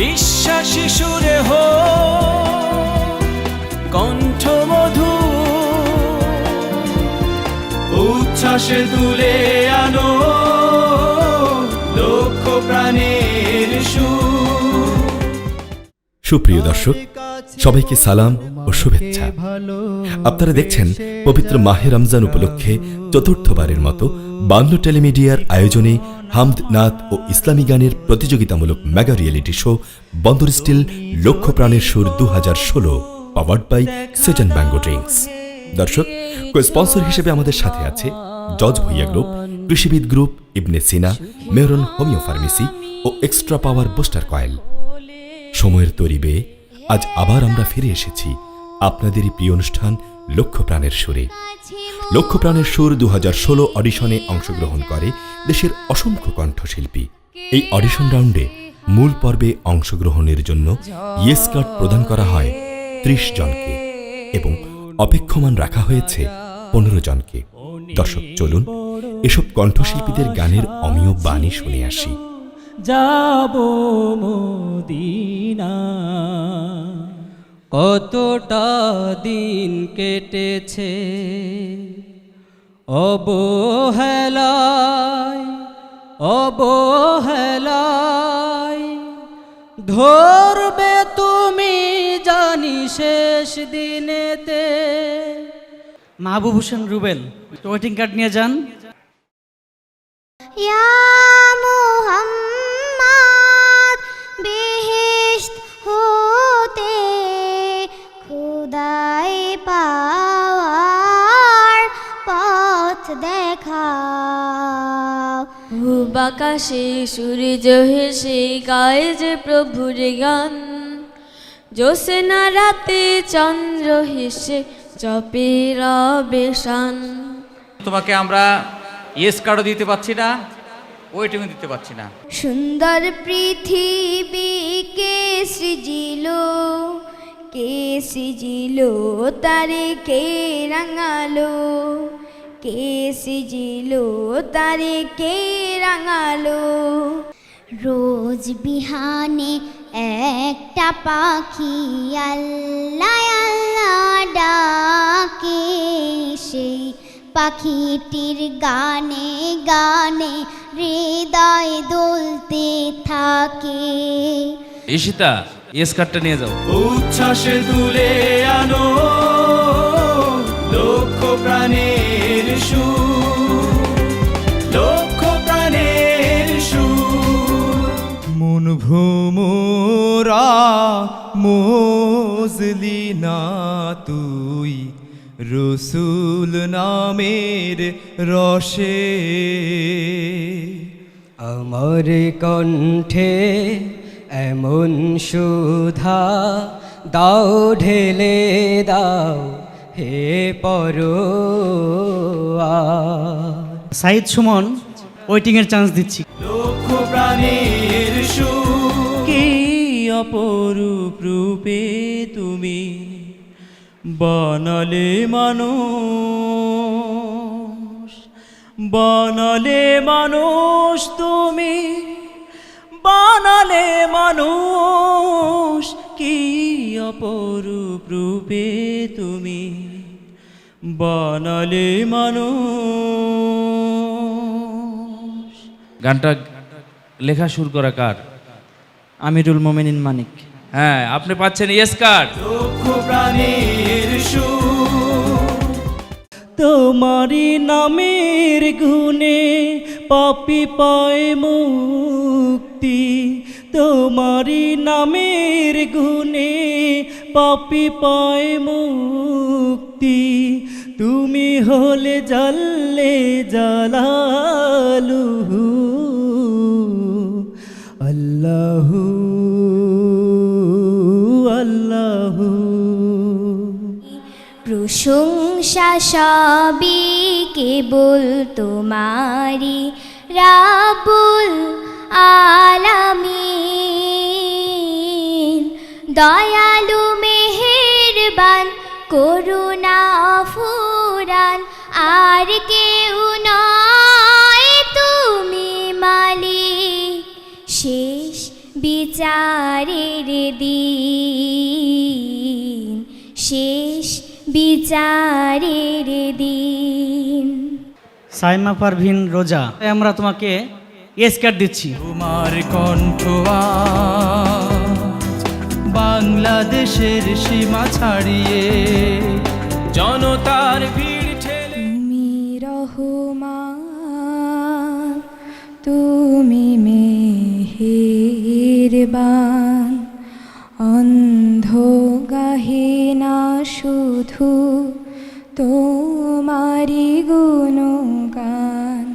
বিশ্বাসী সুরে হো কণ্ঠমধু। উচ্ছ্বাসে তুলে আনো লক্ষ প্রাণের সুপ্রিয় দর্শক সবাইকে সালাম ও শুভেচ্ছা। আপনারা দেখছেন পবিত্র মাহে রমজান উপলক্ষে চতুর্থবারের মতো বাংলো টেলিমিডিয়ার আয়োজনে হামদ নাথ ও ইসলামী গানের প্রতিযোগিতামূলক mega reality show Bandar steel লক্ষ্য প্রাণের সুর দু হাজার ষোলো পাওয়ার্ড বাই সেটেন ব্যাঙ্গো ড্রিঙ্কস দর্শক স্পন্সর হিসেবে আমাদের সাথে আছে Jaj Bhuiyan group, Krishibid group, Ibn Sina Mehran homeo pharmacy ও এক্সট্রা পাওয়ার বুস্টার কয়েল। সময়ের তরিবে আজ আবার আমরা ফিরে এসেছি আপনাদেরই প্রিয় অনুষ্ঠান লক্ষ্য প্রাণের সুরে। লক্ষ্য প্রাণের সুর দু হাজার ষোলো অডিশনে অংশগ্রহণ করে দেশের অসংখ্য কণ্ঠশিল্পী। এই অডিশন রাউন্ডে মূল পর্বে অংশগ্রহণের জন্য ইয়েস কার্ড প্রদান করা হয় ত্রিশ জনকে এবং অপেক্ষমান রাখা হয়েছে পনেরো জনকে। দর্শক, চলুন এসব কণ্ঠশিল্পীদের গানের অমীয় বাণী শুনে আসি। যাব মদিনা। কতটা দিন কেটেছে অবহেলায় অবহেলায়। ধরবে তুমি জানি শেষ দিনেতে। হোসেন রুবেল, ওয়েটিং কার্ড নিয়ে যান। ইয়া মুহাম্মদ পাওয়ার পথ দেখাও। বাকাশে সূর্য হেসে গায়ে যে প্রভুর গান। জোসেনা রাতে চন্দ্র হেসে জপে রবেশান তোমাকে আমরা ইয়েস কার্ডও দিতে পারছি না ওয়েটিংও দিতে পারছি না। সুন্দর পৃথিবীকে সৃজিল। কে সৃজিল তারে কে রাঙালো? কে সৃজিল তারে কে রাঙালো? রোজ বিহানে একটা পাখি আল্লাহ আল্লাহ ডাকে। সেই পাখিটির গানে গানে হৃদয় দুলতে থাকে। ঈশিতা ইয়েস কার্ডটা নিয়ে যাও। উচ্ছ্বাসে তুলে আনো লক্ষ প্রাণের সুর লক্ষ প্রাণের সুর মন ভ্রমরা মজলি না তুই। রসুল নামের রসে। আমার কণ্ঠে এমন সুধা দাও ঢেলে দাও হে পর সাইদ সুমন ওয়েটিং এর চান্স দিচ্ছি। লক্ষ প্রাণের সুর। কি অপরূপ রূপে তুমি বনলে মানুষ বনলে মানুষ তুমি বানালে মানুষ কি অপরূপ রূপে তুমি? বানালে মানুষ। গানটা লেখা শুরু করা কার? আমিরুল মোমিনিন মানিক। হ্যাঁ আপনি পাচ্ছেন ইয়েস কার্ড সুর। তোমারি নামের গুণে পাপি পায় মুক্তি তোমারি নামের গুণে পাপি পায় মুক্তি। তুমি হলে জাল্লে জালালুহু আল্লাহু আল্লাহু। প্রশংসা সবই কেবল তোমারি রাবুল আলামিন। দয়ালু মেহেরবান, করুণা ফুরান, আর কেউ নয় তুমি মালিক। শেষ বিচার বিচারের দিন, শেষ বিচারের দিন। সাইমা পারভিন রোজা, আমরা তোমাকে এস কার্ড দিচ্ছি। তোমার কণ্ঠ বাংলাদেশের সীমা ছাড়িয়ে জনতার ভিড় ঠেলে তুমি রহমান তুমি মেহেরবান অন্ধ গাহে না শুধু তোমারি গুণগান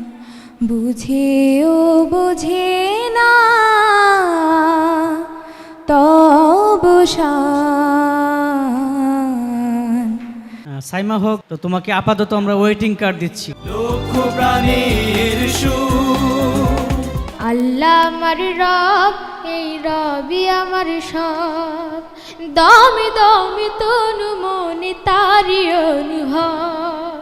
বোঝে সাইমা হোক তো তোমাকে আপাতত আমরা ওয়েটিং কার্ড দিচ্ছি। আল্লাহ আমার রব এই রবি আমার সব। দমে দমে তনু মনে তারি অনুভব।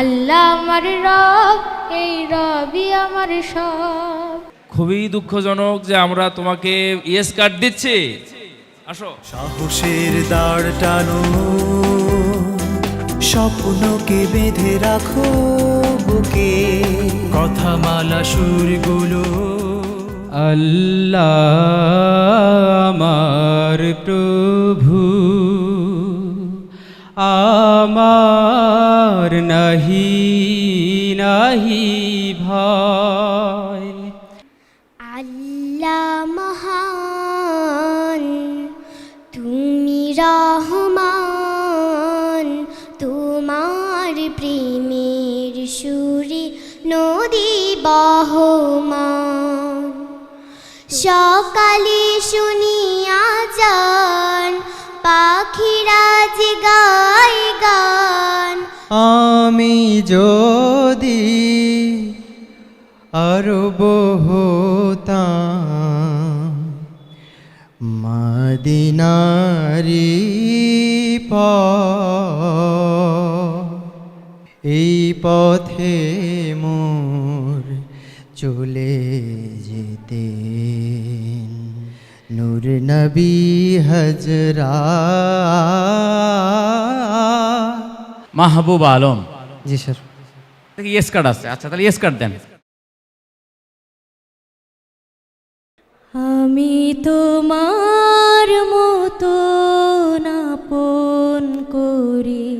আল্লাহ আমার রব এই রবি আমার সব। খুবই দুঃখজনক যে আমরা তোমাকে ইয়েস কার্ড দিচ্ছি। আসো। সাহসের দাঁড় টানো। স্বপ্নকে বেঁধে রাখো বুকে। কথামালা সুরগুলো আল্লাহ আমার প্রভু। আমার নাহি নাহি ভয়। সকালে শুনিয়া যান, পাখিরা যে গায় গান। আমি যদি আরব হতাম পথ, এই পথে মোর চলে যেতে নূর নবী হজরা। মাহবুব আলম। জি স্যার। ইয়েস কার্ড আছে? আচ্ছা তাহলে ইয়েস কার্ড দেন। আমি তোমার মতো নাপন করি।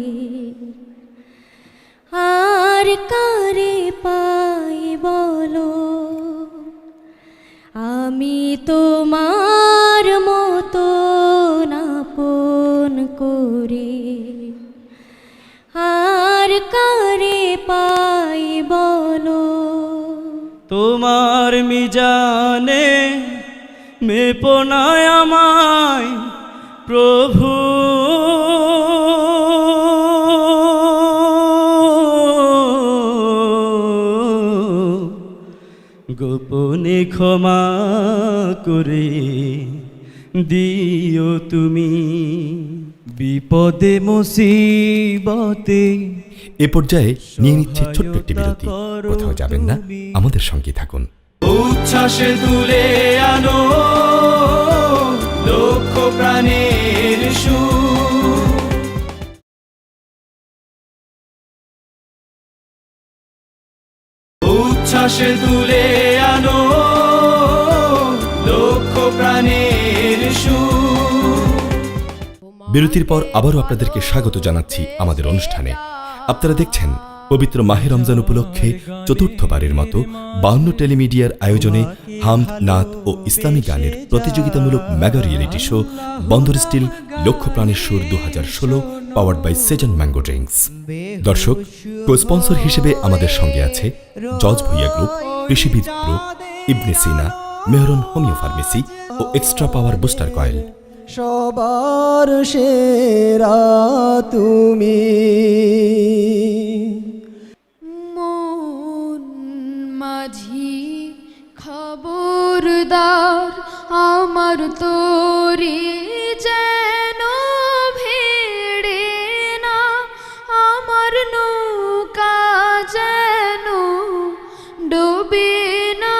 আর কারে আমি তোমার মতো নাপন করি। আর কারে পাই বলো? তোমার মিজানে মেপনায় আমায় প্রভু ক্ষমা করে দিও তুমি। বিপদে মুসিবতে এ পর্যায়ে নিয়ে নিচ্ছে ছোট্ট একটি বিরতি। কোথাও যাবেন না আমাদের সঙ্গে থাকুন। উচ্ছ্বাসে তুলে আনো লক্ষ প্রাণের সুর উচ্ছ্বাসে তুলে আনো। লক্ষ প্রাণের বিরতির পর আবারও আপনাদেরকে স্বাগত জানাচ্ছি আমাদের অনুষ্ঠানে। আপনারা দেখছেন পবিত্র মাহে রমজান উপলক্ষে চতুর্থবারের মতো বাউন্ন টেলিমিডিয়ার আয়োজনে হামদ, নাত ও ইসলামী গানের প্রতিযোগিতামূলক mega reality show Bandar steel লক্ষ্য প্রাণের সুর দু হাজার ষোলো powered by Sezan mango drinks দর্শক কো স্পন্সর হিসেবে আমাদের সঙ্গে আছে Jaj Bhuiyan group, Krishibid group, Ibn Sina, Mehran homeo pharmacy ও এক্সট্রা পাওয়ার বুস্টার কয়েল সবার সেরা তুমি। আমার তোরি যেন ভেড়ে না আমার নৌকা যেন ডোবে না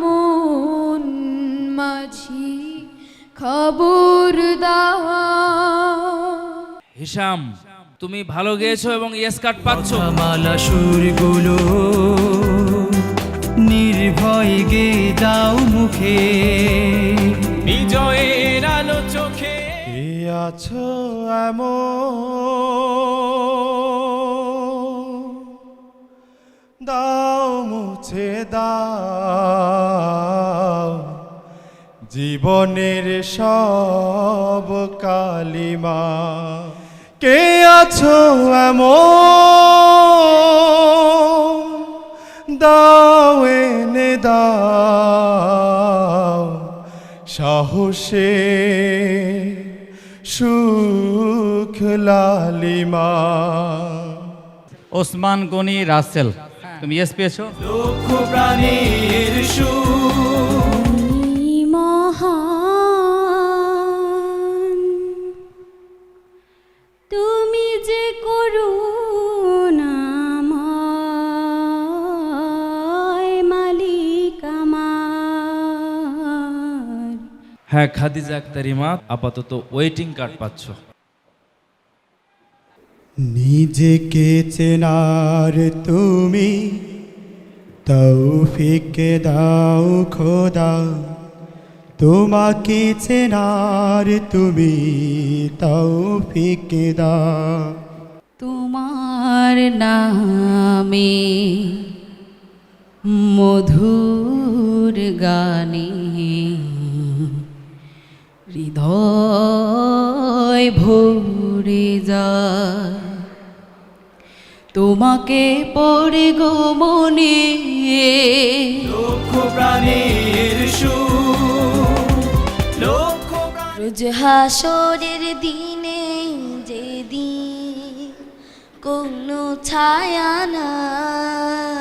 মন মাঝি খবরদার হিসাম তুমি ভালো গেয়েছো এবং ইয়েস কার্ড পাচ্ছ। মালা সুরগুলো নির্ভয় গে যাও মুখে। বিজয়ের আলো চোখে। কে আছো এমন? দাও মুছে দাও। জীবনের সব কালিমা। কে আছো এমন? দাও এনে দাও সাহসে সুখ লালিমা। ওসমান গনি রাসেল তুমি এস পেয়েছ? লক্ষ প্রাণীর সুর হ্যাঁ খাদিজা আক্তারিমা আপাতত ওয়েটিং কার্ড পাচ্ছ। নিজেকে চেনার তুমি তৌফিক দাও খোদা। তোমাকে চেনার তুমি তৌফিক দাও। তোমার নামে মধুর গানে হৃদয় ভরে যায় তোমাকে পড়ে গো মনে। লক্ষ প্রাণীর লক্ষ রোজ হাসরের দিনে যেদিন কোনো ছায়া নাই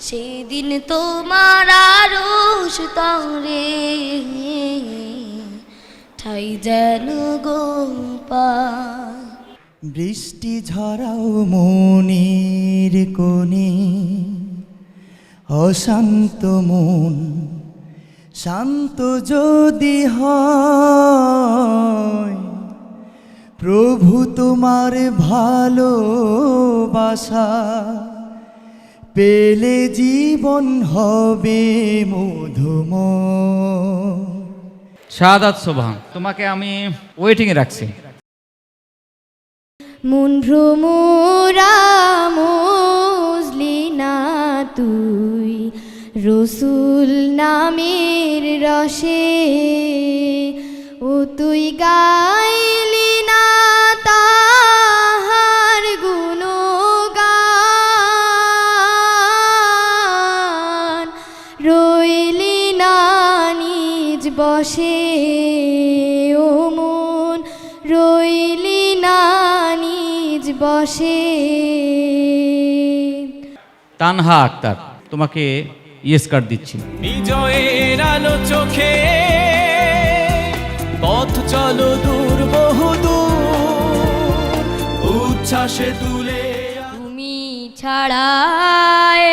সেদিন তোমার আরও তরে ঠাই যেন বৃষ্টি ঝরাও মনের কোণে, অশান্ত মন, শান্ত যদি হয়, প্রভু তোমার ভালোবাসা পেলে জীবন হবে মধুময়। শাহাদাত সোভান তোমাকে আমি ওয়েটিংয়ে রাখছি। মন ভ্রমরা না তুই, রসুল নামের রসে, ও তুই গাইলি না তাহার গুণগান, রইলি না নিজ বসে তানহা আক্তার তোমাকে ইয়েস কার্ড দিচ্ছি। বিজয়ের আলো চোখে পথ চলো দূর বহু দূর উচ্ছ্বাসে তুলে তুমি ছাড়াই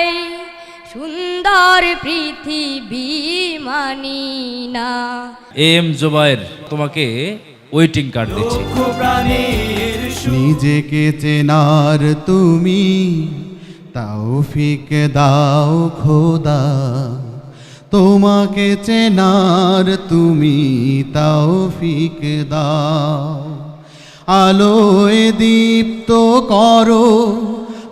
সুন্দর পৃথিবী মানি না। এম জোবায়ের তোমাকে ওয়েটিং কার্ড দিচ্ছি। নিজেকে চেনার তুমি তৌফিক দাও খোদা। তোমাকে চেনার তুমি তৌফিক দাও। আলোয় দীপ্ত করো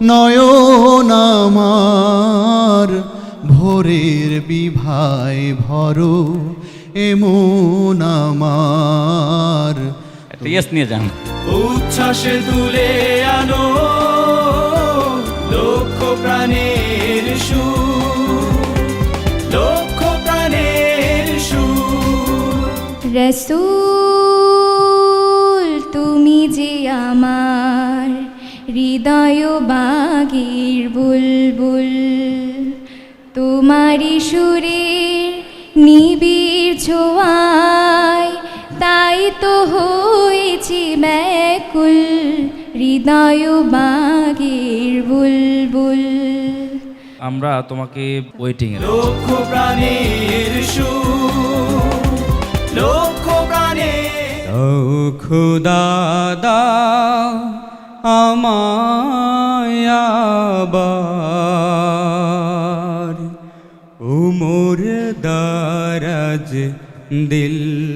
নয়ন আমার। ভোরের বিভায় ভরো এমন আমার। নিয়ে যান। উচ্ছ্বাসে তুলে আনো। প্রাণীর সুর লক্ষ প্রাণের সুর রসুল তুমি যে আমার হৃদয় বাগির বুলবুল তোমারি সুরে হৃদয় বাগির বুলবুল আমরা তোমাকে ওয়েটিং এ। লক্ষ প্রাণীর সুর দাও খুদা দাও আমায় আবার উমর দারাজ দিল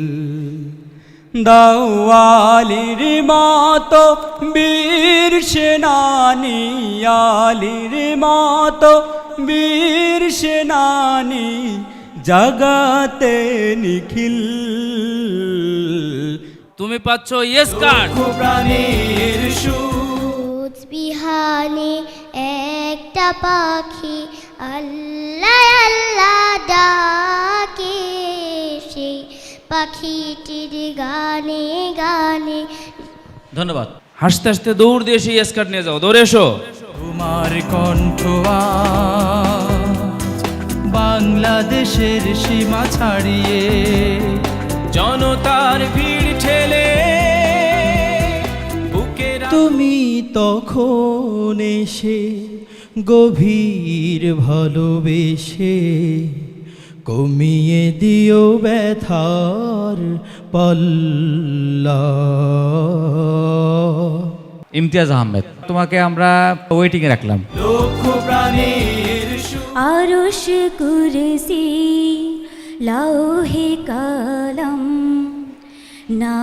দাওয়ালির মতো বীর সেনানি আলির মতো বীর সেনানি জগাতে নিখিল। তুমি পাচ্ছ ইয়েস কার্ড প্রাণের বিহানে একটা পাখি আল্লাহ আল্লাহ ডাকে। পাখিটির গানে গানে। ধন্যবাদ। হাসতে হাসতে দৌড় দিয়ে সেই ইয়েস কার্ড নিয়ে যাও দৌড়ে এসো। তোমার কণ্ঠ বাংলাদেশের সীমা ছাড়িয়ে জনতার ভিড় ঠেলে বুকের তুমি তখন এসে গভীর ভালোবেসে কমিয়ে দিও ব্যথার পল্লা ইমতিয়াজ আহমেদ তোমাকে আমরা ওয়েটিংয়ে রাখলাম। লক্ষ প্রাণের সুর আরশ কুরসি লাউহে কালাম না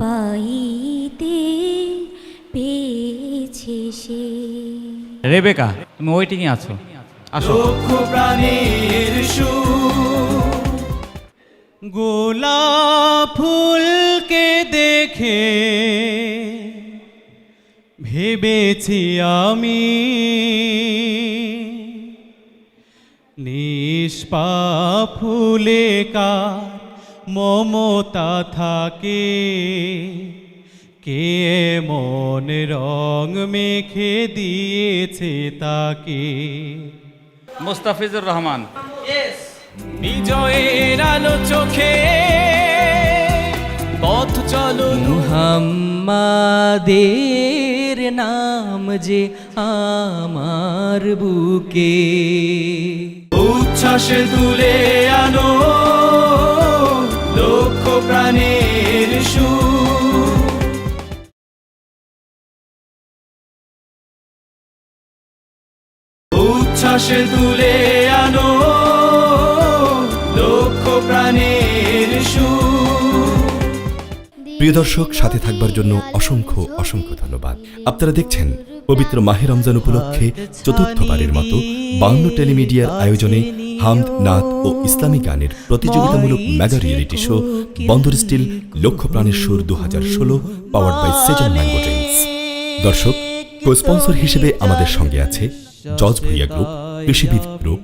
পাইতে পেয়েছে সে। রেবেকা তুমি ওয়েটিংয়ে আছো। আসো। প্রাণের সুর গোলাপ ফুলকে দেখে ভেবেছি আমি নিষ্পা ফুলে কার মমতা থাকে। কে মন রং মেখে দিয়েছে তাকে? মোস্তাফিজুর রহমান। বিজয়ের আলো চোখে পথ চলো মুহাম্মাদের নাম যে আমার বুকে। উচ্ছ্বাসে তুলে আনো লক্ষ প্রাণের সুর উচ্ছ্বাসে তুলে আনো প্রিয় দর্শক, সাথে থাকবার জন্য অসংখ্য অসংখ্য ধন্যবাদ। আপনারা দেখছেন পবিত্র মাহে রমজান উপলক্ষে চতুর্থবারের মতো বাংলা টেলিমিডিয়ার আয়োজনে হামদ নাথ ও ইসলামী গানের প্রতিযোগিতামূলক mega reality show Bandar steel লক্ষ্য প্রাণের সুর দু হাজার ষোলো power by Sezan mango drinks দর্শক কো স্পন্সর হিসেবে আমাদের সঙ্গে আছে Jaj Bhuiyan group, Krishibid group,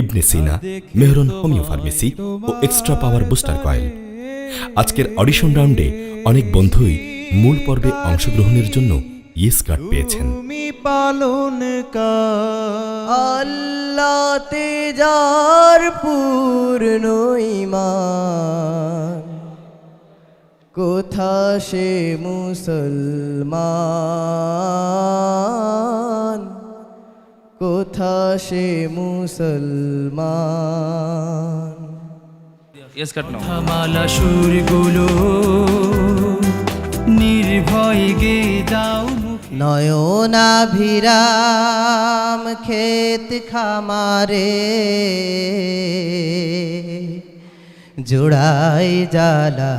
Ibn Sina, Mehran homeo pharmacy ও এক্সট্রা পাওয়ার বুস্টার কয়েল আজকের অডিশন রাউন্ডে অনেক বন্ধুই মূল পর্বে অংশগ্রহণের জন্য ইয়েস কার্ড পেয়েছেন। তুমি পালন আল্লাহ তেজার পূর্ণ ইমান কোথা সে মুসলমান? কোথা সে মুসলমান? ইয়েস কার্ড নাও থামালা সুরগুলো নির্ভয় গে যাও নয়নাভিরাম ক্ষেত খামারে জোড়াই জ্বালা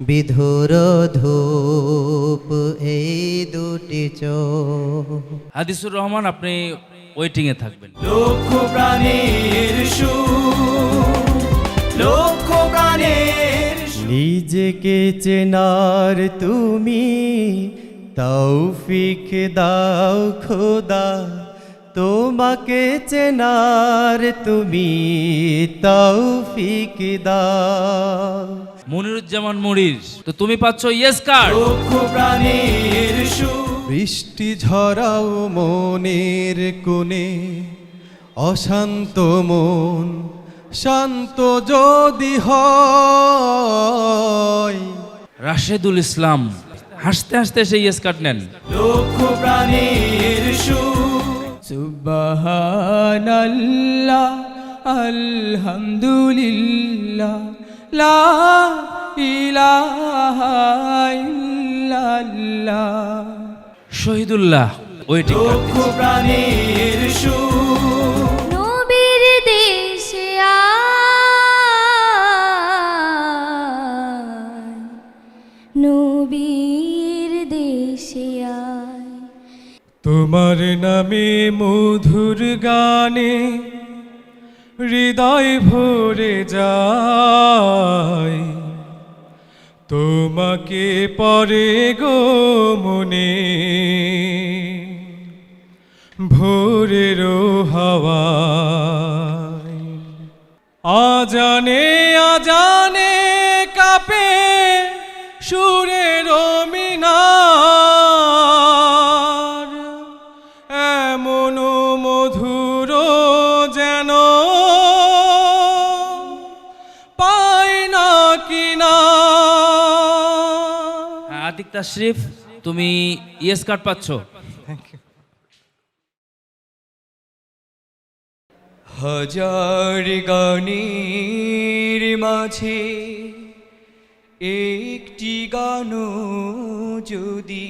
বিধুর ধূপ এই দুটি চো হাদিসুর রহমান আপনি ওয়েটিং এ থাকবেন। লক্ষ প্রাণের সুর লক্ষ প্রাণের নিজেকে চেনার তুমি তৌফিক দাও খোদা। তোমাকে চেনার তুমি তৌফিক দাও। মনিরুজ্জামান মনির তো তুমি পাচ্ছ ইয়েস কার্ড লক্ষ প্রাণের বৃষ্টি ঝরাও মনের কোণে অশান্ত মন শান্ত যদি হয়। রাশেদুল ইসলাম হাসতে হাসতে সেই ইয়েস কার্ড নেন। লক্ষ প্রাণের সুবহানাল্লাহ আলহামদুলিল্লাহ লা ইলাহা ইল্লাল্লাহ। Shahidullah waiting card. লক্ষ প্রাণীর সুর তোমার নামে মধুর গানে হৃদয় ভরে যায়। তোমাকে পরে গো মনে ভোরের আজানে আজানে তাশরিফ তুমি ইয়েস কার্ড পাচ্ছ। হাজার গানের মাঝে একটি গান যদি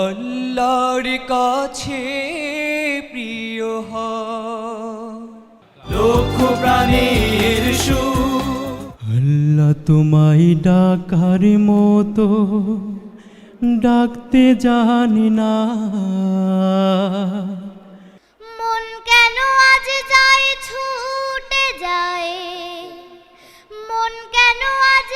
আল্লাহর কাছে প্রিয় হয়। লক্ষ প্রাণীর সুর আল্লাহ তোমায় ডাকার মতো ডাকতে জানি না। মন কেন আজ যায় ছুটে যায়? মন কেন আজ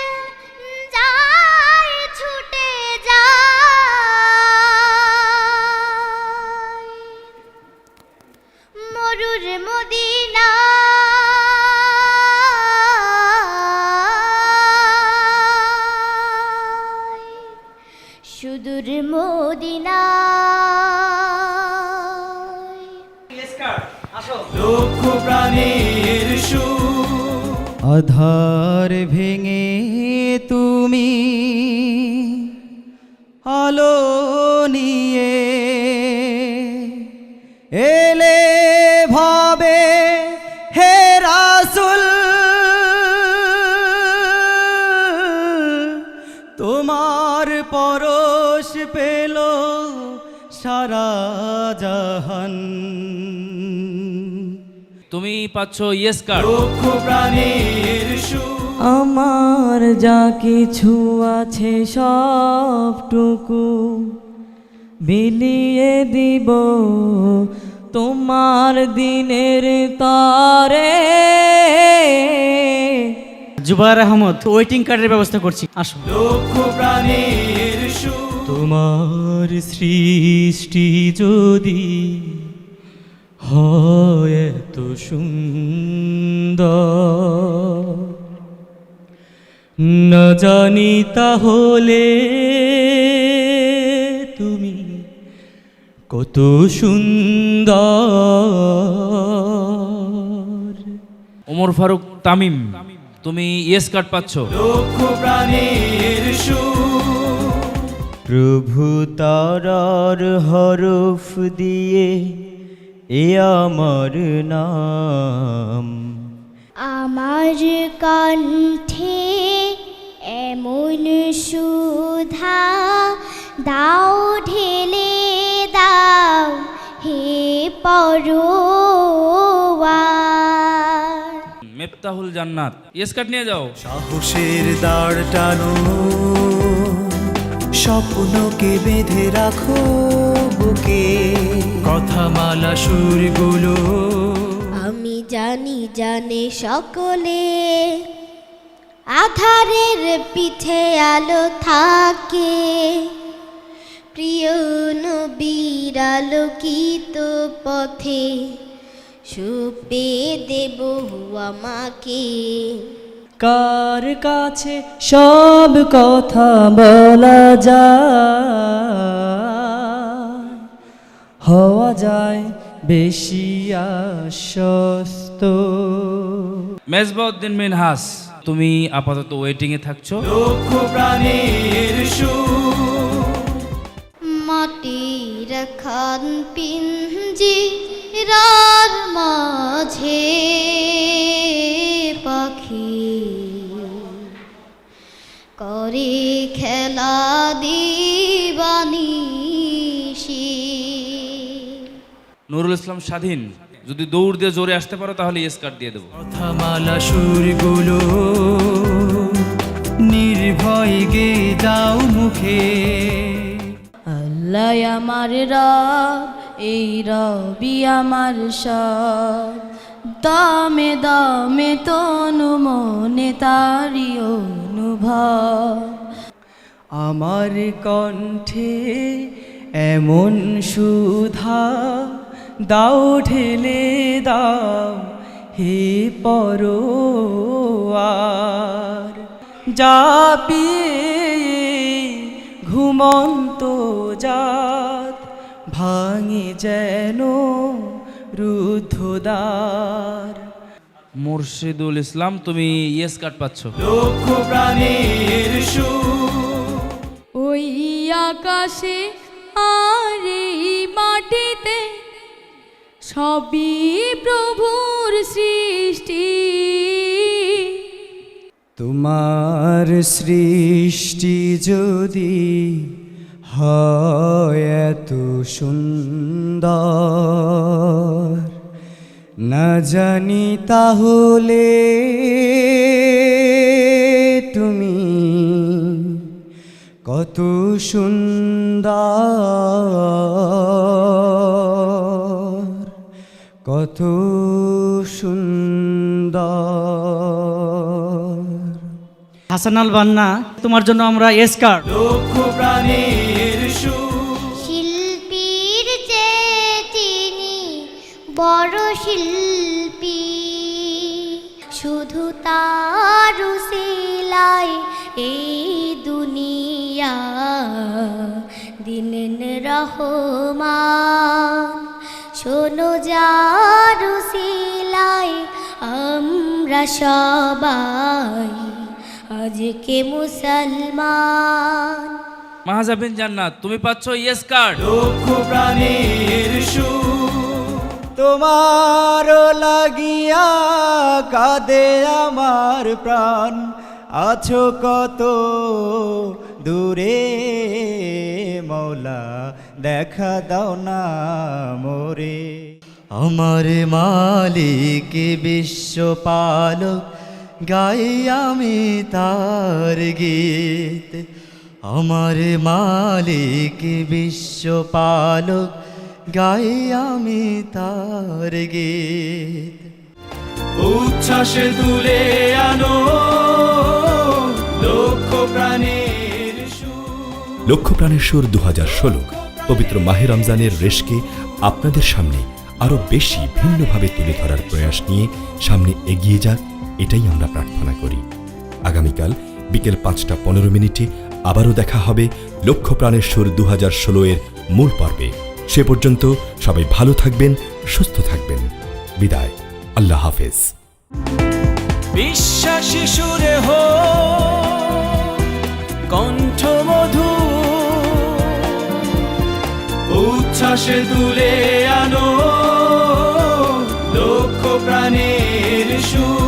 পাচ্ছ ইয়েস কার্ড আমার যা কিছু আছে সবটুকু বিলিয়ে দিব। তোমার দিনের তারে জুবার আহমদ ওয়েটিং কার্ডের ব্যবস্থা করছি। আসো। লক্ষ প্রাণীর সুর তোমার সৃষ্টি যদি হয় এত সুন্দর। না জানি তাহলে তুমি কত সুন্দর। ওমর ফারুক তামিম তুমি ইয়েস কার্ড পাচ্ছ। লক্ষ প্রাণীর প্রভু তারার হরফ দিয়ে এ আমার নাম। আমার কণ্ঠে এমন সুধা দাও ঢেলে দাও হে পরোয়ার। মেফতাহুল জান্নাত ইয়েস কার্ড নিয়ে যাও। সাহসের দাঁড় টানো। স্বপ্নকে বেঁধে রাখো বুকে। কথা মালা সুরগুলো। আমি জানি জানে সকলে আধারের পিঠে আলো থাকে। প্রিয় নবীর আলোকিত পথে সুপে দেব আমাকে। কার কাছে সব কথা বলা যায়? হওয়া যায় বেশি আশ্বস্ত। মেজবাউদ্দিন মিনহাস তুমি আপাতত ওয়েটিং এ থাকছো। লক্ষ প্রাণীর সুর। মাটির খান পিঞ্জি রার মাঝে করে খেলা দিবানিশি। নুরুল ইসলাম স্বাধীন। যদি দৌড় দিয়ে জোরে আসতে পারো তাহলে ইয়েস কার্ড দিয়ে দেবো। কথামালা সুরগুলো নির্ভয় গে দাও মুখে। আল্লাহ আমার রব এই রবি আমার সব। দামে দামে তনু মনে তারি অনুভব আমার কণ্ঠে এমন সুধা, দাও ঢেলে দাও হে পরোয়ার। যা পিয়ে ঘুমন্ত জাত, ভাঙে যেন রুদ্ধদ্বার। মুর্শিদুল ইসলাম তুমি ইয়েস কার্ড পাচ্ছ। লক্ষ প্রাণীর সুর ওই আকাশে আর এই মাটিতে সবই প্রভুর সৃষ্টি। তোমার সৃষ্টি যদি হয় এত সুন্দর না জানি তাহলে তুমি কত সুন্দর কত সুন্দর। হাসানাল বান্না তোমার জন্য আমরা এস তার সিলাই এই দুনিয়া। দিলেন রহমান শোনো যারু সিলাই আমরা সবাই আজকে মুসলমান। মাহাজাবিন জান্নাত তুমি পাচ্ছ ইয়েস কার্ড লক্ষ প্রাণীর সুর তোমার লাগিয়া কাঁদে আমার প্রাণ। আছো কত দূরে মৌলা, দেখা দাও না মোরে। আমার মালিক বিশ্ব বিশ্বপালক গাই আমি তার গীত। আমার মালিক বিশ্ব বিশ্বপালক গাই আমি তার গীত। উচ্ছ্বাসে তুলে আনো লক্ষ প্রাণীর সুর। লক্ষ্য প্রাণেশ্বর দু হাজার ষোলো। পবিত্র মাহে রমজানের রেশকে আপনাদের সামনে আরও বেশি ভিন্নভাবে তুলে ধরার প্রয়াস নিয়ে সামনে এগিয়ে যাক এটাই আমরা প্রার্থনা করি। আগামীকাল বিকেল পাঁচটা পনেরো মিনিটে আবারও দেখা হবে লক্ষ্য প্রাণেশ্বর দু হাজার ষোলো এর মূল পর্বে। সে পর্যন্ত সবাই ভালো থাকবেন, সুস্থ থাকবেন। বিদায়। আল্লাহ হাফেজ। বিশ্বাসী সুরে হো উচ্ছ্বাসে তুলে আনো লক্ষ প্রাণের সুর।